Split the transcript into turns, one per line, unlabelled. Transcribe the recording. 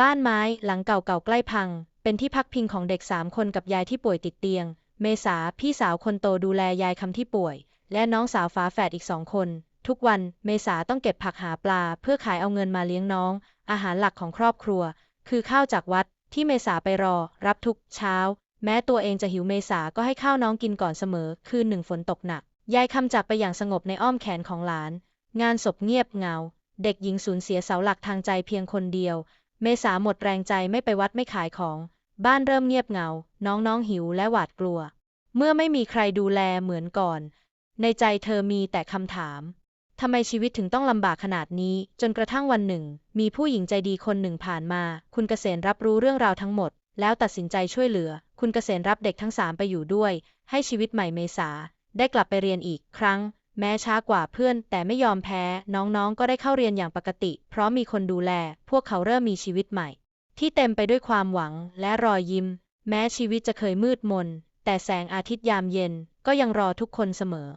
บ้านไม้หลังเก่าๆใกล้พัง เป็นที่พักพิงของเด็กสามคนกับยายที่ป่วยติดเตียง เมษาพี่สาวคนโตดูแลยายคำที่ป่วย และน้องสาวฝาแฝดอีกสองคน ทุกวันเมษาต้องเก็บผักหาปลา เพื่อขายเอาเงินมาเลี้ยงน้อง อาหารหลักของครอบครัว คือข้าวจากวัดที่เมษาไปรอ รับทุกเช้า แม้ตัวเองจะหิวเมษาก็ให้ข้าวน้องกินก่อนเสมอ คืนหนึ่งฝนตกหนัก ยายคำจากไปอย่างสงบในอ้อมแขนของหลาน งานศพเงียบเงา เด็กหญิงสูญเสียเสาหลักทางใจเพียงคนเดียว เมษาหมดแรงใจไม่ไปวัดไม่ขายของ บ้านเริ่มเงียบเหงา น้องๆหิวและหวาดกลัว เมื่อไม่มีใครดูแลเหมือนก่อน ในใจเธอมีแต่คำถามทำไมชีวิตถึงต้องลำบากขนาดนี้ จนกระทั่งวันหนึ่ง มีผู้หญิงใจดีคนหนึ่งผ่านมา คุณเกษณรับรู้เรื่องราวทั้งหมด แล้วตัดสินใจช่วยเหลือ คุณเกษณรับเด็กทั้งสามไปอยู่ด้วย ให้ชีวิตใหม่เมษา ได้กลับไปเรียนอีกครั้ง แม้ช้ากว่าเพื่อน แต่ไม่ยอมแพ้ น้องๆ ก็ได้เข้าเรียนอย่างปกติ เพราะมีคนดูแล พวกเขาเริ่มมีชีวิตใหม่ ที่เต็มไปด้วยความหวังและรอยยิ้ม แม้ชีวิตจะเคยมืดมน แต่แสงอาทิตย์ยามเย็นก็ยังรอทุกคนเสมอ